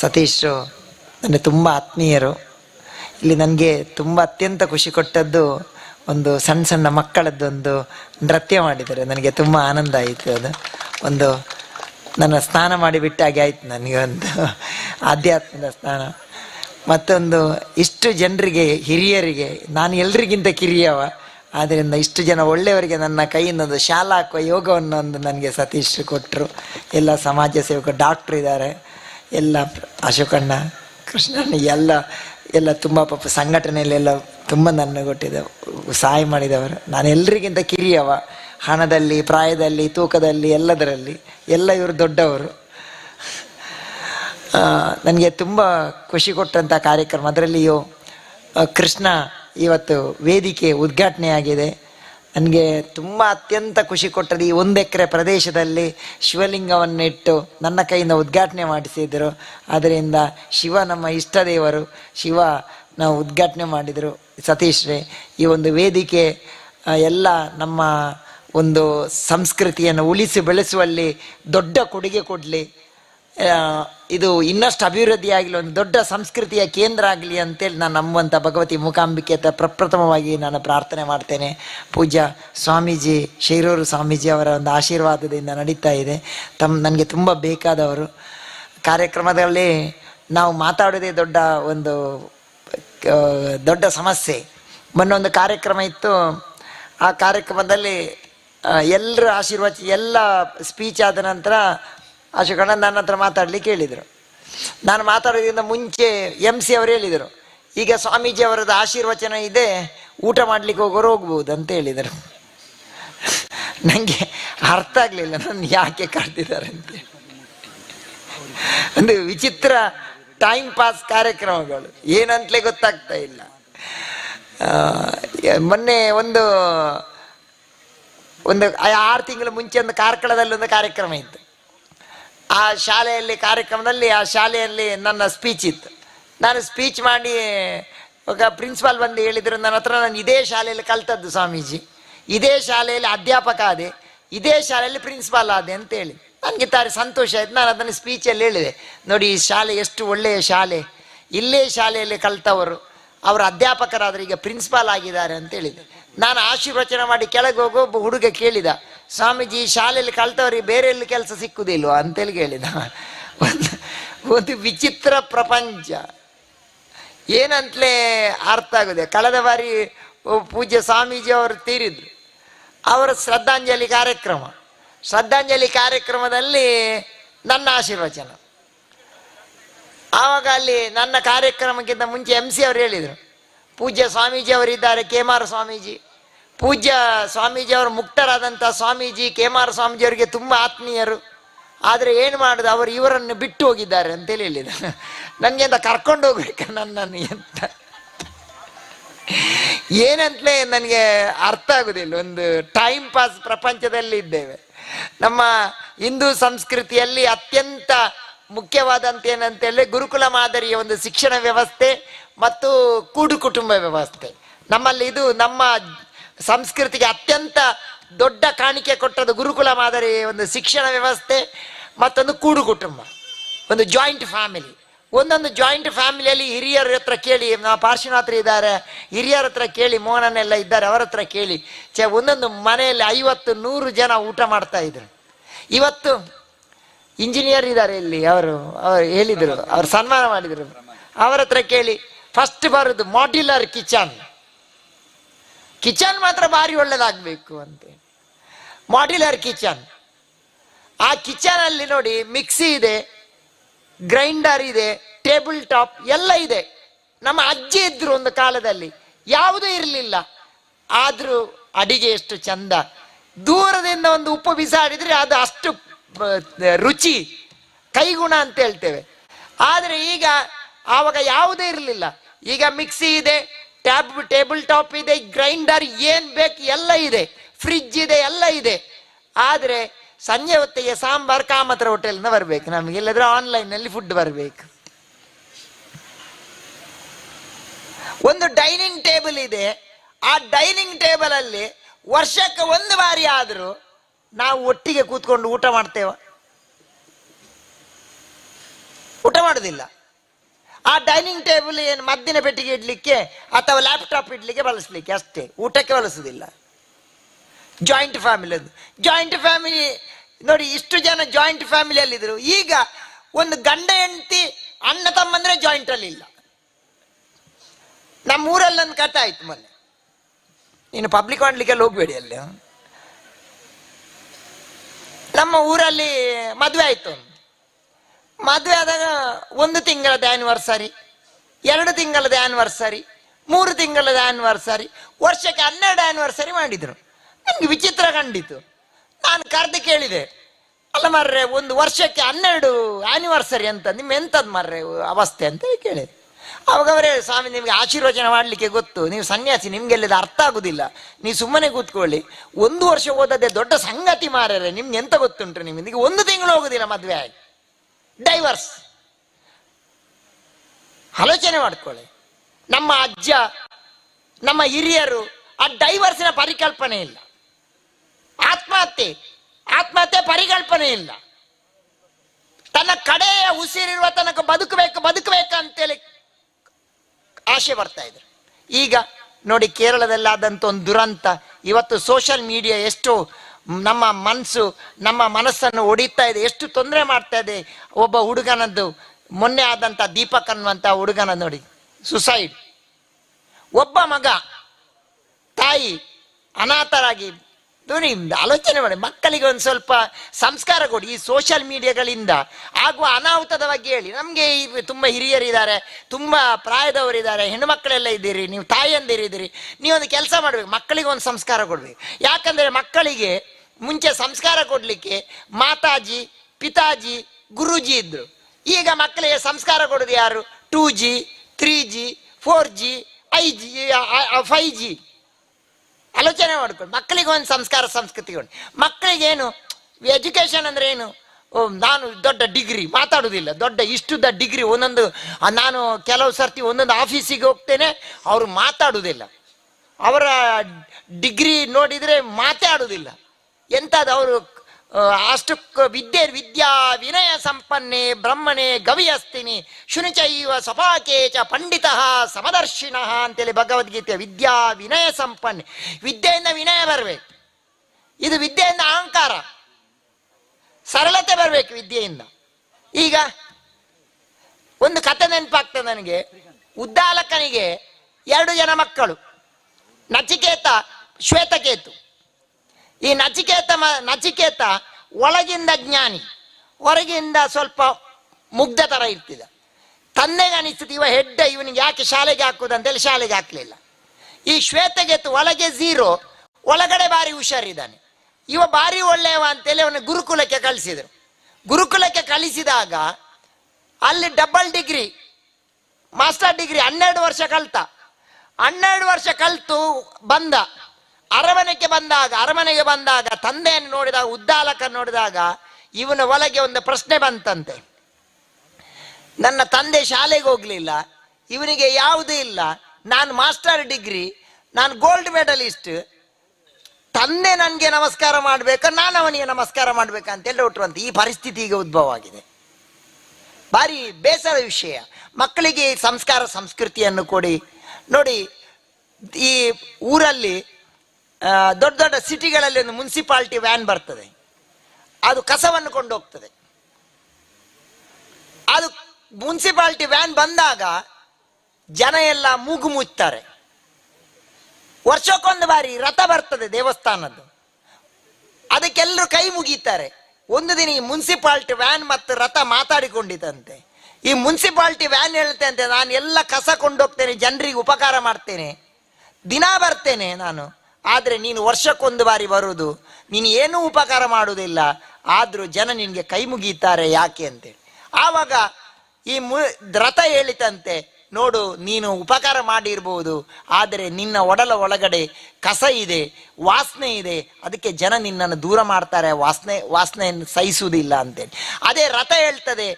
ಸತೀಶ್ ನನಗೆ ತುಂಬ ಆತ್ಮೀಯರು. ಇಲ್ಲಿ ನನಗೆ ತುಂಬ ಅತ್ಯಂತ ಖುಷಿ ಕೊಟ್ಟದ್ದು ಒಂದು ಸಣ್ಣ ಸಣ್ಣ ಮಕ್ಕಳದ್ದೊಂದು ನೃತ್ಯ ಮಾಡಿದರೆ ನನಗೆ ತುಂಬ ಆನಂದ ಆಯಿತು ಅದು. ಒಂದು ನನ್ನ ಸ್ನಾನ ಮಾಡಿಬಿಟ್ಟಾಗೆ ಆಯಿತು ನನಗೆ ಒಂದು ಆಧ್ಯಾತ್ಮದ ಸ್ನಾನ. ಮತ್ತೊಂದು, ಇಷ್ಟು ಜನರಿಗೆ, ಹಿರಿಯರಿಗೆ, ನಾನು ಎಲ್ರಿಗಿಂತ ಕಿರಿಯವ. ಆದ್ದರಿಂದ ಇಷ್ಟು ಜನ ಒಳ್ಳೆಯವರಿಗೆ ನನ್ನ ಕೈಯಿಂದ ಒಂದು ಶಾಲಾ ಹಾಕುವ ಯೋಗವನ್ನು ಒಂದು ನನಗೆ ಸತೀಶ್ ಕೊಟ್ಟರು ಎಲ್ಲ ಸಮಾಜ ಸೇವಕ, ಡಾಕ್ಟ್ರ್ ಇದ್ದಾರೆ. ಎಲ್ಲ ಅಶೋಕಣ್ಣ, ಕೃಷ್ಣಣ್ಣ, ಎಲ್ಲ ಎಲ್ಲ ತುಂಬ ಪಾಪ ಸಂಘಟನೆಯಲ್ಲೆಲ್ಲ ತುಂಬ ನನ್ನ ಕೊಟ್ಟಿದ್ದ, ಸಹಾಯ ಮಾಡಿದವರು. ನಾನು ಎಲ್ರಿಗಿಂತ ಕಿರಿಯವ. ಹಣದಲ್ಲಿ, ಪ್ರಾಯದಲ್ಲಿ, ತೂಕದಲ್ಲಿ, ಎಲ್ಲದರಲ್ಲಿ. ಎಲ್ಲ ಇವರು ದೊಡ್ಡವರು. ನನಗೆ ತುಂಬ ಖುಷಿ ಕೊಟ್ಟಂಥ ಕಾರ್ಯಕ್ರಮ. ಅದರಲ್ಲಿಯೂ ಕೃಷ್ಣ ಇವತ್ತು ವೇದಿಕೆ ಉದ್ಘಾಟನೆ ಆಗಿದೆ ನನಗೆ ತುಂಬ ಅತ್ಯಂತ ಖುಷಿ ಕೊಟ್ಟದ್ದು ಈ ಒಂದು ಎಕರೆ ಪ್ರದೇಶದಲ್ಲಿ ಶಿವಲಿಂಗವನ್ನಿಟ್ಟು ನನ್ನ ಕೈಯಿಂದ ಉದ್ಘಾಟನೆ ಮಾಡಿಸಿದರು. ಅದರಿಂದ ಶಿವ ನಮ್ಮ ಇಷ್ಟ ದೇವರು ಶಿವ ನಾವು ಉದ್ಘಾಟನೆ ಮಾಡಿದರು. ಸತೀಶ್ರೇ, ಈ ಒಂದು ವೇದಿಕೆ ಎಲ್ಲ ನಮ್ಮ ಒಂದು ಸಂಸ್ಕೃತಿಯನ್ನು ಉಳಿಸಿ ಬೆಳೆಸುವಲ್ಲಿ ದೊಡ್ಡ ಕೊಡುಗೆ ಕೊಡಲಿ. ಇದು ಇನ್ನಷ್ಟು ಅಭಿವೃದ್ಧಿ ಆಗಲಿ ಒಂದು ದೊಡ್ಡ ಸಂಸ್ಕೃತಿಯ ಕೇಂದ್ರ ಆಗಲಿ ಅಂತೇಳಿ ನಾನು ನಂಬುವಂಥ ಭಗವತಿ ಮೂಕಾಂಬಿಕೆ ಅಂತ ಪ್ರಪ್ರಥಮವಾಗಿ ನಾನು ಪ್ರಾರ್ಥನೆ ಮಾಡ್ತೇನೆ. ಪೂಜಾ ಸ್ವಾಮೀಜಿ, ಶೈರೂರು ಸ್ವಾಮೀಜಿ ಅವರ ಒಂದು ಆಶೀರ್ವಾದದಿಂದ ನಡೀತಾ ಇದೆ. ತಮ್ಮ ನನಗೆ ತುಂಬ ಬೇಕಾದವರು. ಕಾರ್ಯಕ್ರಮದಲ್ಲಿ ನಾವು ಮಾತಾಡೋದೇ ದೊಡ್ಡ ಒಂದು ದೊಡ್ಡ ಸಮಸ್ಯೆ. ಮೊನ್ನೆ ಒಂದು ಕಾರ್ಯಕ್ರಮ ಇತ್ತು. ಆ ಕಾರ್ಯಕ್ರಮದಲ್ಲಿ ಎಲ್ಲರ ಆಶೀರ್ವಾದ, ಎಲ್ಲ ಸ್ಪೀಚ್ ಆದ ನಂತರ ಅಶೋಕಣ್ಣ ನನ್ನ ಹತ್ರ ಮಾತಾಡ್ಲಿಕ್ಕೆ ಹೇಳಿದರು ನಾನು ಮಾತಾಡೋದ್ರಿಂದ ಮುಂಚೆ ಎಂ ಸಿ ಅವರು ಹೇಳಿದರು ಈಗ ಸ್ವಾಮೀಜಿ ಅವರದ್ದು ಆಶೀರ್ವಚನ ಇದೆ ಊಟ ಮಾಡ್ಲಿಕ್ಕೆ ಹೋಗೋರು ಹೋಗ್ಬೋದು ಅಂತ ಹೇಳಿದರು. ನನಗೆ ಅರ್ಥ ಆಗಲಿಲ್ಲ ನನ್ನ ಯಾಕೆ ಕರೆದಿದ್ದಾರೆ ಅಂತ. ಒಂದು ವಿಚಿತ್ರ ಟೈಮ್ ಪಾಸ್ ಕಾರ್ಯಕ್ರಮಗಳು ಏನಂತಲೇ ಗೊತ್ತಾಗ್ತಾ ಇಲ್ಲ. ಆ, ಮೊನ್ನೆ ಒಂದು ಒಂದು ಆರು ತಿಂಗಳ ಮುಂಚೆ ಒಂದು ಕಾರ್ಕಳದಲ್ಲಿ ಒಂದು ಕಾರ್ಯಕ್ರಮ ಇತ್ತು. ಆ ಶಾಲೆಯಲ್ಲಿ ಕಾರ್ಯಕ್ರಮದಲ್ಲಿ, ಆ ಶಾಲೆಯಲ್ಲಿ ನನ್ನ ಸ್ಪೀಚ್ ಇತ್ತು. ನಾನು ಸ್ಪೀಚ್ ಮಾಡಿ ಪ್ರಿನ್ಸಿಪಾಲ್ ಬಂದು ಹೇಳಿದ್ರು, ನನ್ನ ಹತ್ರ ನಾನು ಇದೇ ಶಾಲೆಯಲ್ಲಿ ಕಲ್ತದ್ದು ಸ್ವಾಮೀಜಿ. ಇದೇ ಶಾಲೆಯಲ್ಲಿ ಅಧ್ಯಾಪಕ ಆದೆ. ಇದೇ ಶಾಲೆಯಲ್ಲಿ ಪ್ರಿನ್ಸಿಪಾಲ್ ಆದೆ ಅಂತ ಹೇಳಿ. ನನಗೆ ತಾರೆ ಸಂತೋಷ ಆಯ್ತು. ನಾನು ಅದನ್ನು ಸ್ಪೀಚಲ್ಲಿ ಹೇಳಿದೆ. ನೋಡಿ, ಈ ಶಾಲೆ ಎಷ್ಟು ಒಳ್ಳೆಯ ಶಾಲೆ. ಇಲ್ಲೇ ಶಾಲೆಯಲ್ಲಿ ಕಲ್ತವರು. ಅವರ ಅಧ್ಯಾಪಕರಾದ್ರೆ ಈಗ ಪ್ರಿನ್ಸಿಪಾಲ್ ಆಗಿದ್ದಾರೆ ಅಂತ ಹೇಳಿದೆ. ನಾನು ಆಶೀರ್ವಚನ ಮಾಡಿ ಕೆಳಗೆ ಹೋಗೋ ಒಬ್ಬ ಹುಡುಗ ಕೇಳಿದ. ಸ್ವಾಮೀಜಿ, ಶಾಲೆಯಲ್ಲಿ ಕಲ್ತವ್ರಿಗೆ ಬೇರೆ ಎಲ್ಲಿ ಕೆಲಸ ಸಿಕ್ಕುದಿಲ್ವಾ? ಅಂತೇಳಿ ಕೇಳಿದ. ಒಂದು ವಿಚಿತ್ರ ಪ್ರಪಂಚ. ಏನಂತಲೇ ಅರ್ಥ ಆಗುದೆ ಕಳೆದ ಬಾರಿ ಪೂಜ್ಯ ಸ್ವಾಮೀಜಿ ಅವರು ತೀರಿದ್ರು ಅವರ ಶ್ರದ್ಧಾಂಜಲಿ ಕಾರ್ಯಕ್ರಮ. ಶ್ರದ್ಧಾಂಜಲಿ ಕಾರ್ಯಕ್ರಮದಲ್ಲಿ ನನ್ನ ಆಶೀರ್ವಚನ. ಆವಾಗ ಅಲ್ಲಿ ನನ್ನ ಕಾರ್ಯಕ್ರಮಕ್ಕಿಂತ ಮುಂಚೆ ಎಂ ಸಿ ಅವರು ಹೇಳಿದರು. ಪೂಜ್ಯ ಸ್ವಾಮೀಜಿ ಅವರಿದ್ದಾರೆ ಕೇಮಾರ ಸ್ವಾಮೀಜಿ. ಪೂಜ್ಯ ಸ್ವಾಮೀಜಿ ಅವರು ಮುಕ್ತರಾದಂಥ ಸ್ವಾಮೀಜಿ ಕೇಮಾರ ಸ್ವಾಮೀಜಿ ಅವರಿಗೆ ತುಂಬ ಆತ್ಮೀಯರು. ಆದರೆ ಏನು ಮಾಡುದು? ಅವರು ಇವರನ್ನು ಬಿಟ್ಟು ಹೋಗಿದ್ದಾರೆ ಅಂತೇಳಿ ಹೇಳಿದ ನನಗೆ ಅಂತ ಕರ್ಕೊಂಡು ಹೋಗ್ಬೇಕ ನನ್ನನ್ನು ಎಂತ ಏನಂತಲೇ ನನಗೆ ಅರ್ಥ ಆಗುದಿಲ್ಲ. ಒಂದು ಟೈಮ್ ಪಾಸ್ ಪ್ರಪಂಚದಲ್ಲಿ ಇದ್ದೇವೆ. ನಮ್ಮ ಹಿಂದೂ ಸಂಸ್ಕೃತಿಯಲ್ಲಿ ಅತ್ಯಂತ ಮುಖ್ಯವಾದಂತ ಏನಂತ ಹೇಳಿ ಗುರುಕುಲ ಮಾದರಿಯ ಒಂದು ಶಿಕ್ಷಣ ವ್ಯವಸ್ಥೆ ಮತ್ತು ಕೂಡು ಕುಟುಂಬ ವ್ಯವಸ್ಥೆ. ನಮ್ಮಲ್ಲಿ ಇದು ನಮ್ಮ ಸಂಸ್ಕೃತಿಗೆ ಅತ್ಯಂತ ದೊಡ್ಡ ಕಾಣಿಕೆ ಕೊಟ್ಟದ್ದು ಗುರುಕುಲ ಮಾದರಿ, ಒಂದು ಶಿಕ್ಷಣ ವ್ಯವಸ್ಥೆ, ಮತ್ತೊಂದು ಕೂಡು ಕುಟುಂಬ, ಒಂದು ಜಾಯಿಂಟ್ ಫ್ಯಾಮಿಲಿ ಒಂದೊಂದು ಜಾಯಿಂಟ್ ಫ್ಯಾಮಿಲಿಯಲ್ಲಿ ಹಿರಿಯರ ಹತ್ರ ಕೇಳಿ ನಾ ಪಾರ್ಶ್ವನಾಥರು ಇದ್ದಾರೆ, ಹಿರಿಯರ ಹತ್ರ ಕೇಳಿ ಮೋಹನನೆಲ್ಲ ಇದ್ದಾರೆ, ಅವರ ಹತ್ರ ಕೇಳಿ. ಚೆ ಒಂದೊಂದು ಮನೆಯಲ್ಲಿ ಐವತ್ತು, ನೂರು ಜನ ಊಟ ಮಾಡ್ತಾ ಇದ್ರು. ಇವತ್ತು ಇಂಜಿನಿಯರ್ ಇದ್ದಾರೆ ಇಲ್ಲಿ, ಅವರು ಅವರು ಹೇಳಿದರು, ಅವ್ರು ಸನ್ಮಾನ ಮಾಡಿದರು. ಅವರ ಹತ್ರ ಕೇಳಿ ಫಸ್ಟ್ ಬಾರದು ಮಾಡ್ಯುಲರ್ ಕಿಚನ್ ಕಿಚನ್ ಮಾತ್ರ ಭಾರಿ ಒಳ್ಳೇದಾಗಬೇಕು ಅಂತ. Modular kitchen. ಆ ಕಿಚನ್ ಅಲ್ಲಿ ನೋಡಿ ಮಿಕ್ಸಿ ಇದೆ, ಗ್ರೈಂಡರ್ ಇದೆ, ಟೇಬಲ್ ಟಾಪ್ ಎಲ್ಲ ಇದೆ. ನಮ್ಮ ಅಜ್ಜಿ ಇದ್ರು ಒಂದು ಕಾಲದಲ್ಲಿ, ಯಾವುದೂ ಇರಲಿಲ್ಲ. ಆದರೂ ಅಡಿಗೆ ಎಷ್ಟು ಚಂದ. ದೂರದಿಂದ ಒಂದು ಉಪ್ಪು ಬಿಸಾಡಿದ್ರೆ ಅದು ಅಷ್ಟು ರುಚಿ, ಕೈಗುಣ ಅಂತ ಹೇಳ್ತೇವೆ. ಆದರೆ ಈಗ ಆವಾಗ ಯಾವುದೇ ಇರಲಿಲ್ಲ. ಈಗ ಮಿಕ್ಸಿ ಇದೆ ಟ್ಯಾಬ್ ಟೇಬಲ್ ಟಾಪ್ ಇದೆ ಗ್ರೈಂಡರ್ ಏನ್ ಬೇಕು ಎಲ್ಲ ಇದೆ ಫ್ರಿಜ್ ಇದೆ, ಎಲ್ಲ ಇದೆ. ಆದರೆ ಸಂಜೆ ಹೊತ್ತಿಗೆ ಸಾಂಬಾರ್ ಕಾಮತ್ರ ಹೋಟೆಲ್ನ ಬರಬೇಕು, ನಮಗೆ ಇಲ್ಲದ್ರೆ ಆನ್ಲೈನ್ನಲ್ಲಿ ಫುಡ್ ಬರಬೇಕು. ಒಂದು ಡೈನಿಂಗ್ ಟೇಬಲ್ ಇದೆ, ಆ ಡೈನಿಂಗ್ ಟೇಬಲ್ ಅಲ್ಲಿ ವರ್ಷಕ್ಕೆ ಒಂದು ಬಾರಿ ಆದರೂ ನಾವು ಒಟ್ಟಿಗೆ ಕೂತ್ಕೊಂಡು ಊಟ ಮಾಡ್ತೇವ. ಊಟ ಮಾಡುದಿಲ್ಲ. ಆ ಡೈನಿಂಗ್ ಟೇಬಲ್ ಏನು ಮದ್ದಿನ ಪೆಟ್ಟಿಗೆ ಇಡ್ಲಿಕ್ಕೆ ಅಥವಾ ಲ್ಯಾಪ್ಟಾಪ್ ಇಡ್ಲಿಕ್ಕೆ ಬಳಸಲಿಕ್ಕೆ ಅಷ್ಟೇ, ಊಟಕ್ಕೆ ಬಳಸುದಿಲ್ಲ. ಜಾಯಿಂಟ್ ಫ್ಯಾಮಿಲಿ ಅದು. ಜಾಯಿಂಟ್ ಫ್ಯಾಮಿಲಿ ನೋಡಿ ಇಷ್ಟು ಜನ ಜಾಯಿಂಟ್ ಫ್ಯಾಮಿಲಿಯಲ್ಲಿದ್ದರು ಈಗ ಒಂದು ಗಂಡ ಹೆಂಡತಿ ಅಣ್ಣ ತಮ್ಮಂದ್ರೆ ಜಾಯಿಂಟ್ ಅಲ್ಲಿ ಇಲ್ಲ. ನಮ್ಮ ಊರಲ್ಲಿ ಒಂದು ಕಥೆ ಆಯ್ತು ಮೊನ್ನೆ. ನೀನು ಪಬ್ಲಿಕ್ ಮಾಡ್ಲಿಕ್ಕೆಲ್ಲ ಹೋಗ್ಬೇಡಿ ಅಲ್ಲಿ. ನಮ್ಮ ಊರಲ್ಲಿ ಮದುವೆ ಆಯ್ತು ಮದುವೆ ಆದಾಗ ಒಂದು ತಿಂಗಳದ ಆನಿವರ್ಸರಿ ಎರಡು ತಿಂಗಳದ ಆನಿವರ್ಸರಿ ಮೂರು ತಿಂಗಳದ ಆನಿವರ್ಸರಿ ವರ್ಷಕ್ಕೆ ಹನ್ನೆರಡು ಆನಿವರ್ಸರಿ ಮಾಡಿದ್ರು. ನನಗೆ ವಿಚಿತ್ರ ಕಂಡಿತು. ನಾನು ಕರೆದು ಕೇಳಿದೆ, ಅಲ್ಲ ಮರ್ರೆ, ಒಂದು ವರ್ಷಕ್ಕೆ ಹನ್ನೆರಡು ಆನಿವರ್ಸರಿ ಅಂತ, ನಿಮ್ಮ ಎಂಥದ್ದು ಮರ್ರೆ ಅವಸ್ಥೆ? ಅಂತ ಕೇಳಿದೆ. ಅವಾಗ ಅವರೇ, ಸ್ವಾಮಿ, ನಿಮಗೆ ಆಶೀರ್ವಚನ ಮಾಡಲಿಕ್ಕೆ ಗೊತ್ತು. ನೀವು ಸನ್ಯಾಸಿ ನಿಮಗೆಲ್ಲದ ಅರ್ಥ ಆಗುದಿಲ್ಲ. ನೀವು ಸುಮ್ಮನೆ ಕೂತ್ಕೊಳ್ಳಿ. ಒಂದು ವರ್ಷ ಓದದೆ ದೊಡ್ಡ ಸಂಗತಿ ಮಾರರೆ, ನಿಮ್ಗೆ ಎಂತ ಗೊತ್ತುಂಟು ನಿಮಗೆ ಒಂದು ತಿಂಗಳು ಹೋಗುದಿಲ್ಲ ಮದುವೆ ಆಗಿ. ಡೈವರ್ಸ್. ಆಲೋಚನೆ ಮಾಡ್ಕೊಳ್ಳಿ. ನಮ್ಮ ಅಜ್ಜ, ನಮ್ಮ ಹಿರಿಯರು ಆ ಡೈವರ್ಸ್ನ ಪರಿಕಲ್ಪನೆ ಇಲ್ಲ. ಆತ್ಮಹತ್ಯೆ ಆತ್ಮಹತ್ಯೆ ಪರಿಕಲ್ಪನೆ ಇಲ್ಲ. ತನ್ನ ಕಡೆಯ ಉಸಿರಿರುವ ತನಕ ಬದುಕಬೇಕು ಬದುಕಬೇಕು ಅಂತೇಳಿ ಆಶೆ ಬರ್ತಾ ಇದ್ರು ಈಗ ನೋಡಿ ಕೇರಳದಲ್ಲಾದಂತ ಒಂದು ದುರಂತ, ಇವತ್ತು ಸೋಷಿಯಲ್ ಮೀಡಿಯಾ ಎಷ್ಟು ನಮ್ಮ ಮನಸ್ಸು ನಮ್ಮ ಮನಸ್ಸನ್ನು ಒಡಿತಾ ಇದೆ. ಎಷ್ಟು ತೊಂದರೆ ಮಾಡ್ತಾ ಇದೆ ಒಬ್ಬ ಹುಡುಗನದ್ದು. ಮೊನ್ನೆ ಆದಂತ ದೀಪಕ್ ಅನ್ನುವಂತ ಹುಡುಗನ ನೋಡಿ. ಸುಸೈಡ್ ಒಬ್ಬ ಮಗ, ತಾಯಿ ಅನಾಥರಾಗಿ, ನೋಡಿ, ಆಲೋಚನೆ ಮಾಡಿ. ಮಕ್ಕಳಿಗೆ ಒಂದು ಸ್ವಲ್ಪ ಸಂಸ್ಕಾರ ಕೊಡಿ. ಈ ಸೋಷಿಯಲ್ ಮೀಡಿಯಾಗಳಿಂದ ಆಗುವ ಅನಾಹುತದ ಬಗ್ಗೆ ಹೇಳಿ. ನಮಗೆ ತುಂಬ ಹಿರಿಯರಿದ್ದಾರೆ, ತುಂಬ ಪ್ರಾಯದವರಿದ್ದಾರೆ. ಹೆಣ್ಣುಮಕ್ಕಳೆಲ್ಲ ಇದ್ದೀರಿ, ನೀವು ತಾಯಿಯಂದಿರಿದ್ದೀರಿ. ನೀವೊಂದು ಕೆಲಸ ಮಾಡಬೇಕು. ಮಕ್ಕಳಿಗೆ ಒಂದು ಸಂಸ್ಕಾರ ಕೊಡಬೇಕು. ಯಾಕಂದರೆ ಮಕ್ಕಳಿಗೆ ಮುಂಚೆ ಸಂಸ್ಕಾರ ಕೊಡಲಿಕ್ಕೆ ಮಾತಾಜಿ, ಪಿತಾಜಿ, ಗುರುಜಿ ಇದ್ರು. ಈಗ ಮಕ್ಕಳಿಗೆ ಸಂಸ್ಕಾರ ಕೊಡೋದು ಯಾರು? Two G, three G, four G, I G five G. ಆಲೋಚನೆ ಮಾಡ್ಕೊಂಡು ಮಕ್ಕಳಿಗೆ ಒಂದು ಸಂಸ್ಕಾರ ಸಂಸ್ಕೃತಿ ಉಂಟು ಮಕ್ಕಳಿಗೆ ಏನು ಎಜುಕೇಶನ್ ಅಂದ್ರೆ ಏನು? ನಾನು ದೊಡ್ಡ ಡಿಗ್ರಿ ಮಾತಾಡೋದಿಲ್ಲ. ದೊಡ್ಡ ಇಷ್ಟುದ ಡಿಗ್ರಿ ಒಂದೊಂದು ನಾನು ಕೆಲವು ಸರ್ತಿ ಒಂದೊಂದು ಆಫೀಸಿಗೆ ಹೋಗ್ತೇನೆ, ಅವರು ಮಾತಾಡೋದಿಲ್ಲ. ಅವರ ಡಿಗ್ರಿ ನೋಡಿದರೆ ಮಾತೇ ಆಡುವುದಿಲ್ಲ ಎಂಥದ್ದು ಅವರು ಅಷ್ಟು ವಿದ್ಯೆ ವಿದ್ಯಾ ವಿನಯ ಸಂಪನ್ನೆ ಬ್ರಹ್ಮಣೆ ಗವಿಯಸ್ತಿನಿ, ಶುನಿಚೈವ ಸ್ವಪಾಕೇಚ ಪಂಡಿತ ಸಮದರ್ಶಿನಃ ಅಂತೇಳಿ ಭಗವದ್ಗೀತೆ, ವಿದ್ಯಾ ವಿನಯ ಸಂಪನ್ನೆ. ವಿದ್ಯೆಯಿಂದ ವಿನಯ ಬರಬೇಕು. ಇದು ವಿದ್ಯೆಯಿಂದ ಅಹಂಕಾರ. ಸರಳತೆ ಬರಬೇಕು ವಿದ್ಯೆಯಿಂದ. ಈಗ ಒಂದು ಕಥೆ ನೆನಪಾಗ್ತದೆ ನನಗೆ. ಉದ್ದಾಲಕನಿಗೆ ಎರಡು ಜನ ಮಕ್ಕಳು. ನಚಿಕೇತ, ಶ್ವೇತಕೇತು. ಈ ನಚಿಕೇತ ನಚಿಕೇತ ಒಳಗಿಂದ ಜ್ಞಾನಿ, ಹೊರಗಿಂದ ಸ್ವಲ್ಪ ಮುಗ್ಧ ತರ ಇರ್ತಿದ್ದ ತಂದೆಗೆ ಅನಿಸ್ತದೆ, ಇವ ಹೆಡ್ಡ, ಇವನಿಗೆ ಯಾಕೆ ಶಾಲೆಗೆ ಹಾಕುದಂತೇಳಿ ಶಾಲೆಗೆ ಹಾಕ್ಲಿಲ್ಲ. ಈ ಶ್ವೇತಗೆತ್ತು ಒಳಗೆ ಝೀರೋ ಒಳಗಡೆ ಬಾರಿ ಹುಷಾರಿದ್ದಾನೆ. ಇವ ಬಾರಿ ಒಳ್ಳೆಯವ ಅಂತೇಳಿ ಅವನ ಗುರುಕುಲಕ್ಕೆ ಕಳಿಸಿದರು. ಗುರುಕುಲಕ್ಕೆ ಕಳಿಸಿದಾಗ ಅಲ್ಲಿ ಡಬಲ್ ಡಿಗ್ರಿ ಮಾಸ್ಟರ್ ಡಿಗ್ರಿ ಹನ್ನೆರಡು ವರ್ಷ ಕಲ್ತ. ಹನ್ನೆರಡು ವರ್ಷ ಕಲ್ತು, ಬಂದ. ಅರಮನೆಗೆ ಬಂದಾಗ ಅರಮನೆಗೆ ಬಂದಾಗ, ತಂದೆಯನ್ನು ನೋಡಿದಾಗ ಉದ್ದಾಲಕ ನೋಡಿದಾಗ ಇವನ ಒಳಗೆ ಒಂದು ಪ್ರಶ್ನೆ ಬಂತಂತೆ. ನನ್ನ ತಂದೆ ಶಾಲೆಗೆ ಹೋಗ್ಲಿಲ್ಲ, ಇವನಿಗೆ ಯಾವುದೂ ಇಲ್ಲ, ನಾನು ಮಾಸ್ಟರ್ ಡಿಗ್ರಿ, ನಾನು ಗೋಲ್ಡ್ ಮೆಡಲಿಸ್ಟ್, ತಂದೆ ನನಗೆ ನಮಸ್ಕಾರ ಮಾಡ್ಬೇಕಾ, ನಾನು ಅವನಿಗೆ ನಮಸ್ಕಾರ ಮಾಡ್ಬೇಕಾ ಅಂತೇಳಿ ಹುಟ್ಟುವಂತ. ಈ ಪರಿಸ್ಥಿತಿ ಈಗ ಉದ್ಭವ ಆಗಿದೆ. ಭಾರಿ ಬೇಸರ ವಿಷಯ. ಮಕ್ಕಳಿಗೆ ಸಂಸ್ಕಾರ, ಸಂಸ್ಕೃತಿಯನ್ನು ಕೊಡಿ. ನೋಡಿ, ಈ ಊರಲ್ಲಿ ದೊಡ್ಡ ದೊಡ್ಡ ಸಿಟಿಗಳಲ್ಲಿ ಒಂದು ಮುನ್ಸಿಪಾಲ್ಟಿ ವ್ಯಾನ್ ಬರ್ತದೆ. ಅದು ಕಸವನ್ನು ಕೊಂಡೋಗ್ತದೆ. ಅದು ಮುನ್ಸಿಪಾಲ್ಟಿ ವ್ಯಾನ್ ಬಂದಾಗ ಜನ ಎಲ್ಲ ಮೂಗು ಮುಚ್ತಾರೆ ವರ್ಷಕ್ಕೊಂದು ಬಾರಿ ರಥ ಬರ್ತದೆ ದೇವಸ್ಥಾನದ್ದು. ಅದಕ್ಕೆಲ್ಲರೂ ಕೈ ಮುಗೀತಾರೆ. ಒಂದು ದಿನ ಈ ಮುನ್ಸಿಪಾಲ್ಟಿ ವ್ಯಾನ್ ಮತ್ತು ರಥ ಮಾತಾಡಿಕೊಂಡಿತಂತೆ ಈ ಮುನ್ಸಿಪಾಲ್ಟಿ ವ್ಯಾನ್ ಹೇಳ್ತಂತೆ ನಾನು ಎಲ್ಲ ಕಸ ಕೊಂಡೋಗ್ತೇನೆ, ಜನರಿಗೆ ಉಪಕಾರ ಮಾಡ್ತೇನೆ, ದಿನ ಬರ್ತೇನೆ ನಾನು. ಆದರೆ ನೀನು ವರ್ಷಕ್ಕೊಂದು ಬಾರಿ ಬರುವುದು ನೀನು ಏನೂ ಉಪಕಾರ ಮಾಡುವುದಿಲ್ಲ. ಆದರೂ ಜನ ನಿನಗೆ ಕೈ ಮುಗಿಯುತ್ತಾರೆ ಯಾಕೆ ಅಂತೇಳಿ ಆವಾಗ ಈ ಮು, ರಥ ಹೇಳಿತಂತೆ, ನೋಡು, ನೀನು ಉಪಕಾರ ಮಾಡಿರ್ಬೋದು, ಆದರೆ ನಿನ್ನ ಒಡಲ ಒಳಗಡೆ ಕಸ ಇದೆ, ವಾಸನೆ ಇದೆ, ಅದಕ್ಕೆ ಜನ ನಿನ್ನನ್ನು ದೂರ ಮಾಡ್ತಾರೆ, ವಾಸನೆ, ವಾಸನೆಯನ್ನು ಸಹಿಸುವುದಿಲ್ಲ ಅಂತೇಳಿ ಅದೇ ರಥ ಹೇಳ್ತದೆ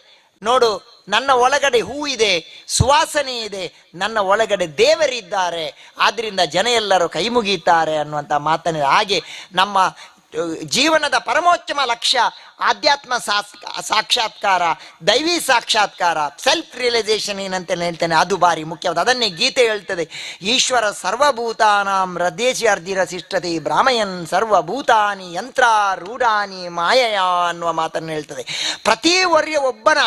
ನೋಡು, ನನ್ನ ಒಳಗಡೆ ಹೂ ಇದೆ, ಸುವಾಸನೆ ಇದೆ, ನನ್ನ ಒಳಗಡೆ ದೇವರಿದ್ದಾರೆ, ಆದ್ರಿಂದ ಜನ ಎಲ್ಲರೂ ಕೈ ಮುಗೀತಾರೆ ಅನ್ನುವಂಥ ಮಾತನ್ನ ಹಾಗೆ ನಮ್ಮ ಜೀವನದ ಪರಮೋತ್ತಮ ಲಕ್ಷ್ಯ, ಆಧ್ಯಾತ್ಮ ಸಾಕ್ಷಾತ್ಕಾರ, ದೈವಿ ಸಾಕ್ಷಾತ್ಕಾರ ಸೆಲ್ಫ್ ರಿಯಲೈಸೇಷನ್ ಏನಂತ ಹೇಳ್ತೇನೆ, ಅದು ಬಾರಿ ಮುಖ್ಯವಾದ. ಅದನ್ನೇ ಗೀತೆ ಹೇಳ್ತದೆ, ಈಶ್ವರ ಸರ್ವಭೂತಾನಾಂ ಹೃದಯಸಿ ಅರ್ಧಿರ ಶಿಷ್ಟತೆ ಬ್ರಾಹ್ಮಯನ್ ಸರ್ವಭೂತಾನಿ ಯಂತ್ರ ರೂಢಾನಿ ಮಾಯಯ ಅನ್ನುವ ಮಾತನ್ನು ಹೇಳ್ತದೆ. ಪ್ರತಿ ವರ್ಯ ಒಬ್ಬನ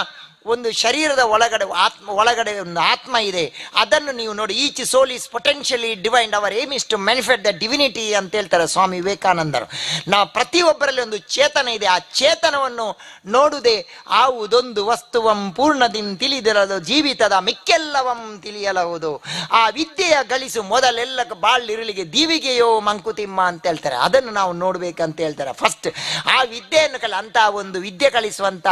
ಒಂದು ಶರೀರದ ಒಳಗಡೆ, ಆತ್ಮ, ಒಳಗಡೆ ಒಂದು ಆತ್ಮ ಇದೆ. ಅದನ್ನು ನೀವು ನೋಡಿ each soul is potentially divine our aim is to manifest the divinity ಅಂತ ಹೇಳ್ತಾರೆ ಸ್ವಾಮಿ ವಿವೇಕಾನಂದರು. ನಾವು ಪ್ರತಿಯೊಬ್ಬರಲ್ಲಿ ಒಂದು ಚೇತನ ಇದೆ. ಆ ಚೇತನವನ್ನು ನೋಡುವುದೇ ಆವುದೊಂದು ವಸ್ತುವಂ ಪೂರ್ಣದಿಂ ತಿಳಿದಿರಲು ಜೀವಿತದ ಮಿಕ್ಕೆಲ್ಲವಂ ತಿಳಿಯಲಹುದು. ಆ ವಿದ್ಯೆಯ ಗಳಿಸು ಮೊದಲೆಲ್ಲ ಬಾಳಿರಲಿಗೆ ದೀವಿಗೆಯೋ ಮಂಕುತಿಮ್ಮ ಅಂತ ಹೇಳ್ತಾರೆ. ಅದನ್ನು ನಾವು ನೋಡಬೇಕಂತ ಹೇಳ್ತಾರೆ. ಫಸ್ಟ್ ಆ ವಿದ್ಯೆಯನ್ನು ಕಲ ಅಂತ ಒಂದು ವಿದ್ಯೆ ಕಲಿಸುವಂತ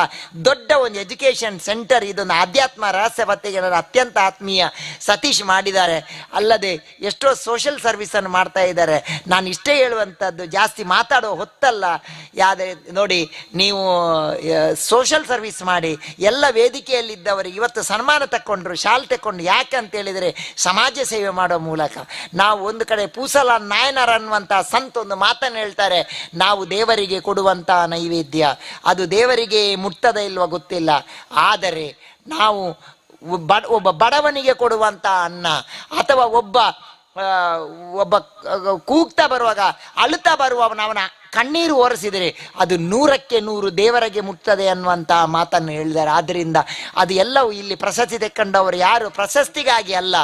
ದೊಡ್ಡ ಒಂದು ಎಜುಕೇಶನ್ ಸೆಂಟರ್ ಇದೊಂದು ಆಧ್ಯಾತ್ಮ ರಹಸ್ಯ ಪತ್ತೆಗೆ ಅತ್ಯಂತ ಆತ್ಮೀಯ ಸತೀಶ್ ಮಾಡಿದ್ದಾರೆ. ಅಲ್ಲದೆ ಎಷ್ಟೋ ಸೋಷಿಯಲ್ ಸರ್ವಿಸ್ ಅನ್ನು ಮಾಡ್ತಾ ಇದ್ದಾರೆ. ನಾನು ಇಷ್ಟೇ ಹೇಳುವಂಥದ್ದು, ಜಾಸ್ತಿ ಮಾತಾಡೋ ಹೊತ್ತಲ್ಲ. ಯಾವುದೇ ನೋಡಿ, ನೀವು ಸೋಷಲ್ ಸರ್ವಿಸ್ ಮಾಡಿ, ಎಲ್ಲ ವೇದಿಕೆಯಲ್ಲಿದ್ದವರಿಗೆ ಇವತ್ತು ಸನ್ಮಾನ ತಕ್ಕೊಂಡ್ರು, ಶಾಲ್ ತಕ್ಕೊಂಡು ಯಾಕೆ ಅಂತ ಹೇಳಿದರೆ ಸಮಾಜ ಸೇವೆ ಮಾಡೋ ಮೂಲಕ. ನಾವು ಒಂದು ಕಡೆ ಪೂಸಲ ನಾಯನರ ಅನ್ನುವಂಥ ಸಂತ ಒಂದು ಮಾತನ್ನು ಹೇಳ್ತಾರೆ, ನಾವು ದೇವರಿಗೆ ಕೊಡುವಂತಹ ನೈವೇದ್ಯ. ಅದು ದೇವರಿಗೆ ಮುಟ್ಟದ ಇಲ್ವ ಗೊತ್ತಿಲ್ಲ. ಆದರೆ ನಾವು ಬಡ, ಒಬ್ಬ ಬಡವನಿಗೆ ಕೊಡುವಂಥ ಅನ್ನ ಅಥವಾ ಒಬ್ಬ ಒಬ್ಬ ಕೂಗ್ತಾ ಬರುವಾಗ ಅಳುತ್ತಾ ಬರುವವನವನ ಕಣ್ಣೀರು ಒರೆಸಿದರೆ ಅದು ನೂರಕ್ಕೆ ನೂರು ದೇವರಿಗೆ ಮುಟ್ತದೆ ಅನ್ನುವಂಥ ಮಾತನ್ನು ಹೇಳಿದ್ದಾರೆ. ಆದ್ದರಿಂದ ಅದು ಎಲ್ಲವೂ ಇಲ್ಲಿ ಪ್ರಶಸ್ತಿ ತೆಕ್ಕೊಂಡವರು ಯಾರು? ಪ್ರಶಸ್ತಿಗಾಗಿ ಅಲ್ಲ.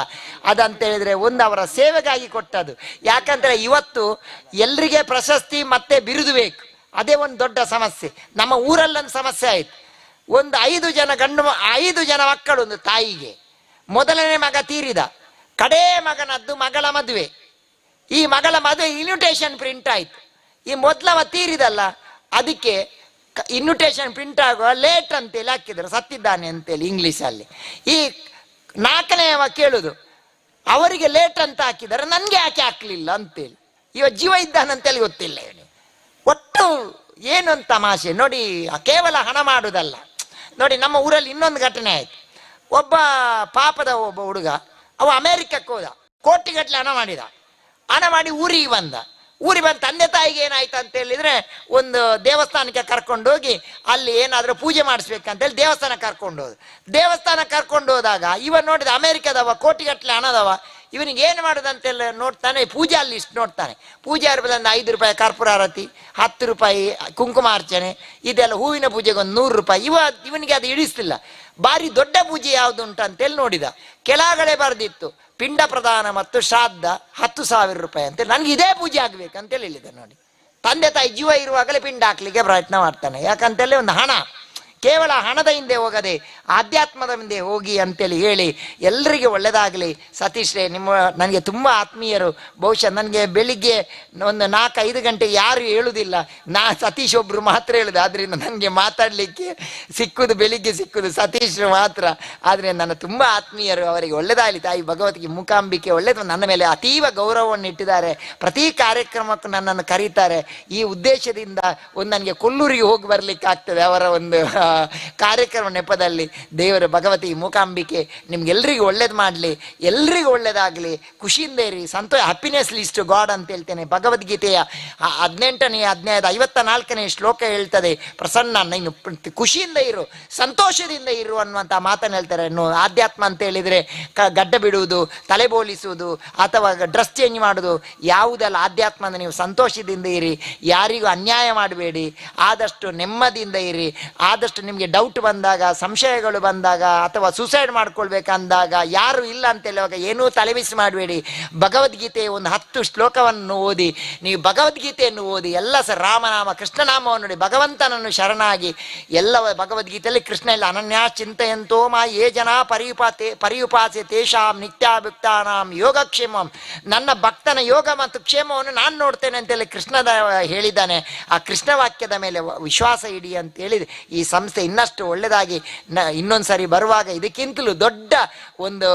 ಅದಂತ ಹೇಳಿದ್ರೆ ಒಂದು ಅವರ ಸೇವೆಗಾಗಿ ಕೊಟ್ಟದು ಯಾಕಂದರೆ ಇವತ್ತು ಎಲ್ರಿಗೆ ಪ್ರಶಸ್ತಿ ಮತ್ತೆ ಬಿರುದು ಬೇಕು. ಅದೇ ಒಂದು ದೊಡ್ಡ ಸಮಸ್ಯೆ. ನಮ್ಮ ಊರಲ್ಲೊಂದು ಸಮಸ್ಯೆ ಆಯ್ತು. ಒಂದು ಐದು ಜನ ಗಂಡು ಐದು ಜನ ಮಕ್ಕಳು ಒಂದು ತಾಯಿಗೆ. ಮೊದಲನೇ ಮಗ ತೀರಿದ. ಕಡೇ ಮಗನದ್ದು ಮಗಳ ಮದುವೆ. ಈ ಮಗಳ ಮದುವೆ ಇನ್ವಿಟೇಷನ್ ಪ್ರಿಂಟ್ ಆಯ್ತು. ಈ ಮೊದಲವ ತೀರಿದಲ್ಲ, ಅದಕ್ಕೆ ಇನ್ವಿಟೇಷನ್ ಪ್ರಿಂಟ್ ಆಗುವ ಲೇಟ್ ಅಂತೇಳಿ ಹಾಕಿದ್ರು, ಸತ್ತಿದ್ದಾನೆ ಅಂತೇಳಿ ಇಂಗ್ಲೀಷಲ್ಲಿ. ಈ ನಾಲ್ಕನೆಯವ ಕೇಳುದು, ಅವರಿಗೆ ಲೇಟ್ ಅಂತ ಹಾಕಿದ್ದಾರೆ, ನನಗೆ ಯಾಕೆ ಹಾಕ್ಲಿಲ್ಲ? ಅಂತೇಳಿ. ಇವ ಜೀವ ಇದ್ದಾನಂತೇಳಿ ಗೊತ್ತಿಲ್ಲ ಹೇಳಿ ಒಟ್ಟು ಏನು ತಮಾಷೆ ನೋಡಿ ಕೇವಲ ಹಣ ಮಾಡುವುದಲ್ಲ ನೋಡಿ, ನಮ್ಮ ಊರಲ್ಲಿ ಇನ್ನೊಂದು ಘಟನೆ ಆಯ್ತು. ಒಬ್ಬ ಪಾಪದ ಒಬ್ಬ ಹುಡುಗ, ಅವ ಅಮೇರಿಕಕ್ಕೆ ಹೋದ. ಕೋಟಿಗಟ್ಟಲೆ ಹಣ ಮಾಡಿದ. ಹಣ ಮಾಡಿ ಊರಿಗೆ ಬಂದ. ಊರಿಗೆ ಬಂದ ತಂದೆ ತಾಯಿಗೆ ಏನಾಯ್ತು ಅಂತ ಹೇಳಿದ್ರೆ, ಒಂದು ದೇವಸ್ಥಾನಕ್ಕೆ ಕರ್ಕೊಂಡು ಹೋಗಿ, ಅಲ್ಲಿ ಏನಾದರೂ ಪೂಜೆ ಮಾಡಿಸ್ಬೇಕಂತೇಳಿ ದೇವಸ್ಥಾನ ಕರ್ಕೊಂಡು ಹೋದ. ದೇವಸ್ಥಾನ ಕರ್ಕೊಂಡು ಹೋದಾಗ, ಇವ ನೋಡಿದ ಅಮೇರಿಕದವ ಕೋಟಿಗಟ್ಟಲೆ ಹಣದವ ಇವನಿಗೆ ಏನು ಮಾಡೋದಂತೆಲ್ಲ ನೋಡ್ತಾನೆ, ಪೂಜಾ ಲಿಸ್ಟ್ ನೋಡ್ತಾನೆ. ಪೂಜಾ ಇರ್ಬೋದಂದ್ರೆ ಐದು ರೂಪಾಯಿ ಕರ್ಪೂರ ಆರತಿ, ಹತ್ತು ರೂಪಾಯಿ ಕುಂಕುಮಾರ್ಚನೆ ಇದೆಲ್ಲ ಹೂವಿನ ಪೂಜೆಗೆ ಒಂದು ನೂರು ರೂಪಾಯಿ. ಇವ ಇವನಿಗೆ ಅದು ಇಳಿಸ್ತಿಲ್ಲ ಭಾರಿ ದೊಡ್ಡ ಪೂಜೆ ಯಾವುದು ಉಂಟು ಅಂತೇಳಿ ನೋಡಿದ. ಕೆಳಗಡೆ ಬರೆದಿತ್ತು. ಪಿಂಡ ಪ್ರದಾನ ಮತ್ತು ಶ್ರಾದ್ದ ಹತ್ತು ಸಾವಿರ ರೂಪಾಯಿ ಅಂತೇಳಿ. ನನಗೆ ಇದೇ ಪೂಜೆ ಆಗ್ಬೇಕಂತೇಳಿ ಹೇಳಿದೆ ನೋಡಿ. ತಂದೆ ತಾಯಿ ಜೀವ ಇರುವಾಗಲೇ ಪಿಂಡ ಹಾಕ್ಲಿಕ್ಕೆ ಪ್ರಯತ್ನ ಮಾಡ್ತಾನೆ. ಯಾಕಂತೇಳಿ ಒಂದು ಹಣ. ಕೇವಲ ಹಣದ ಹಿಂದೆ ಹೋಗದೆ ಆಧ್ಯಾತ್ಮದ ಹಿಂದೆ ಹೋಗಿ ಅಂತೇಳಿ ಹೇಳಿ ಎಲ್ಲರಿಗೆ ಒಳ್ಳೆಯದಾಗಲಿ ಸತೀಶ್ರೇ ನಿಮ್ಮ ನನಗೆ ತುಂಬ ಆತ್ಮೀಯರು. ಬಹುಶಃ ನನಗೆ ಬೆಳಿಗ್ಗೆ ಒಂದು ನಾಲ್ಕು ಐದು ಗಂಟೆ ಯಾರು ಹೇಳುವುದಿಲ್ಲ ನಾ ಸತೀಶ್ ಒಬ್ಬರು ಮಾತ್ರ ಹೇಳುದು ಆದ್ದರಿಂದ ನನಗೆ ಮಾತಾಡಲಿಕ್ಕೆ ಸಿಕ್ಕುದು, ಬೆಳಿಗ್ಗೆ ಸಿಕ್ಕುದು ಸತೀಶ್ ಮಾತ್ರ. ಆದರೆ ನನ್ನ ತುಂಬ ಆತ್ಮೀಯರು, ಅವರಿಗೆ ಒಳ್ಳೆದಾಗಲಿ. ತಾಯಿ ಭಗವತಿಗೆ ಮೂಕಾಂಬಿಕೆ ಒಳ್ಳೆಯದು ನನ್ನ ಮೇಲೆ ಅತೀವ ಗೌರವವನ್ನು ಇಟ್ಟಿದ್ದಾರೆ ಪ್ರತಿ ಕಾರ್ಯಕ್ರಮಕ್ಕೂ ನನ್ನನ್ನು ಕರೀತಾರೆ. ಈ ಉದ್ದೇಶದಿಂದ ಒಂದು ನನಗೆ ಕೊಲ್ಲೂರಿಗೆ ಹೋಗಿ ಬರಲಿಕ್ಕೆ ಆಗ್ತದೆ ಅವರ ಒಂದು ಕಾರ್ಯಕ್ರಮ ನೆಪದಲ್ಲಿ ದೇವರ ಭಗವತಿ ಮೂಕಾಂಬಿಕೆ ನಿಮ್ಗೆಲ್ರಿಗೂ ಒಳ್ಳೇದು ಮಾಡಲಿ, ಎಲ್ರಿಗೂ ಒಳ್ಳೇದಾಗಲಿ, ಖುಷಿಯಿಂದ ಇರಿ ಸಂತೋಷ ಹ್ಯಾಪಿನೆಸ್ ಲಿಸ್ಟ್ ಗಾಡ್ ಅಂತ ಹೇಳ್ತೇನೆ. ಭಗವದ್ಗೀತೆಯ ಹದಿನೆಂಟನೇ ಅಧ್ಯಾಯದ ಐವತ್ತ ನಾಲ್ಕನೇ ಶ್ಲೋಕ ಹೇಳ್ತದೆ, ಪ್ರಸನ್ನ, ನೀನು ಖುಷಿಯಿಂದ ಇರು, ಸಂತೋಷದಿಂದ ಇರು ಅನ್ನುವಂಥ ಮಾತನ್ನು ಹೇಳ್ತಾರೆ. ಆಧ್ಯಾತ್ಮ ಅಂತ ಹೇಳಿದರೆ ಕ, ಗಡ್ಡ ಬಿಡುವುದು, ತಲೆ ಬೋಲಿಸುವುದು, ಅಥವಾ ಡ್ರೆಸ್ ಚೇಂಜ್ ಮಾಡೋದು ಯಾವುದೆಲ್ಲ ಆಧ್ಯಾತ್ಮ ಅಂದ್ರೆ ನೀವು ಸಂತೋಷದಿಂದ ಇರಿ, ಯಾರಿಗೂ ಅನ್ಯಾಯ ಮಾಡಬೇಡಿ, ಆದಷ್ಟು ನೆಮ್ಮದಿಯಿಂದ ಇರಿ, ಆದಷ್ಟು ನಿಮಗೆ ಡೌಟ್ ಬಂದಾಗ, ಸಂಶಯಗಳು ಬಂದಾಗ ಅಥವಾ ಸೂಸೈಡ್ ಮಾಡ್ಕೊಳ್ಬೇಕಂದಾಗ ಯಾರು ಇಲ್ಲ ಅಂತ ಹೇಳುವಾಗ ಏನೂ ತಲೆಬಿಸಿ ಮಾಡಬೇಡಿ. ಭಗವದ್ಗೀತೆಯ ಒಂದು ಹತ್ತು ಶ್ಲೋಕವನ್ನು ಓದಿ, ನೀವು ಭಗವದ್ಗೀತೆಯನ್ನು ಓದಿ, ಎಲ್ಲ ಸರ್ ರಾಮನಾಮ, ಕೃಷ್ಣನಾಮವನ್ನು ನೋಡಿ, ಭಗವಂತನನ್ನು ಶರಣಾಗಿ ಎಲ್ಲ ಭಗವದ್ಗೀತೆಯಲ್ಲಿ ಕೃಷ್ಣ ಇಲ್ಲ, ಅನನ್ಯ ಚಿಂತೆಯಂತೋ ಮಾ ಏ ಜನ ಪರಿಯುಪಾತೆ ಪರಿಯುಪಾಸೆ ತೇಷಾಂ ನಿತ್ಯಾಭುಕ್ತಾನಾಂ ಯೋಗಕ್ಷೇಮಂ. ನನ್ನ ಭಕ್ತನ ಯೋಗ ಮತ್ತು ಕ್ಷೇಮವನ್ನು ನಾನು ನೋಡ್ತೇನೆ ಅಂತೇಳಿ ಕೃಷ್ಣದ ಹೇಳಿದ್ದಾನೆ. ಆ ಕೃಷ್ಣ ವಾಕ್ಯದ ಮೇಲೆ ವಿಶ್ವಾಸ ಇಡಿ ಅಂತ ಹೇಳಿದೆ. ಈ ಸಂಸಾರ ಸಂಸ್ಥೆ ಇನ್ನಷ್ಟು ಒಳ್ಳೆದಾಗಿ ನ ಇನ್ನೊಂದು ಸಾರಿ ಬರುವಾಗ ಇದಕ್ಕಿಂತಲೂ ದೊಡ್ಡ ಒಂದು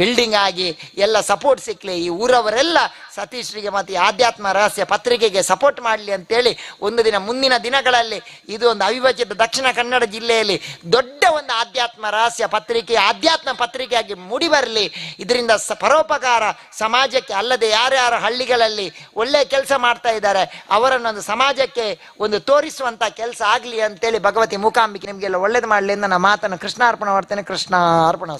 ಬಿಲ್ಡಿಂಗ್ ಆಗಿ ಎಲ್ಲ ಸಪೋರ್ಟ್ ಸಿಕ್ಕಲಿ ಈ ಊರವರೆಲ್ಲ ಸತೀಶ್ರಿಗೆ ಮತ್ತು ಈ ಆಧ್ಯಾತ್ಮ ರಹಸ್ಯ ಪತ್ರಿಕೆಗೆ ಸಪೋರ್ಟ್ ಮಾಡಲಿ ಅಂತೇಳಿ ಒಂದು ದಿನ ಮುಂದಿನ ದಿನಗಳಲ್ಲಿ ಇದು ಒಂದು ಅವಿಭಜಿತ ದಕ್ಷಿಣ ಕನ್ನಡ ಜಿಲ್ಲೆಯಲ್ಲಿ ದೊಡ್ಡ ಒಂದು ಆಧ್ಯಾತ್ಮ ರಹಸ್ಯ ಪತ್ರಿಕೆ, ಆಧ್ಯಾತ್ಮ ಪತ್ರಿಕೆಯಾಗಿ ಮೂಡಿ ಬರಲಿ. ಇದರಿಂದ ಸ ಪರೋಪಕಾರ ಸಮಾಜಕ್ಕೆ ಅಲ್ಲದೆ ಯಾರ್ಯಾರು ಹಳ್ಳಿಗಳಲ್ಲಿ ಒಳ್ಳೆಯ ಕೆಲಸ ಮಾಡ್ತಾ ಇದ್ದಾರೆ, ಅವರನ್ನೊಂದು ಸಮಾಜಕ್ಕೆ ಒಂದು ತೋರಿಸುವಂಥ ಕೆಲಸ ಆಗಲಿ. ಅಂತೇಳಿ ಭಗವತಿ ಮೂಕಾಂಬಿಕೆ ನಿಮಗೆಲ್ಲ ಒಳ್ಳೇದು ಮಾಡಲಿ ಅಂತ ನನ್ನ ಮಾತನ್ನು ಕೃಷ್ಣಾರ್ಪಣ ಮಾಡ್ತೇನೆ. ಕೃಷ್ಣ ಅರ್ಪಣ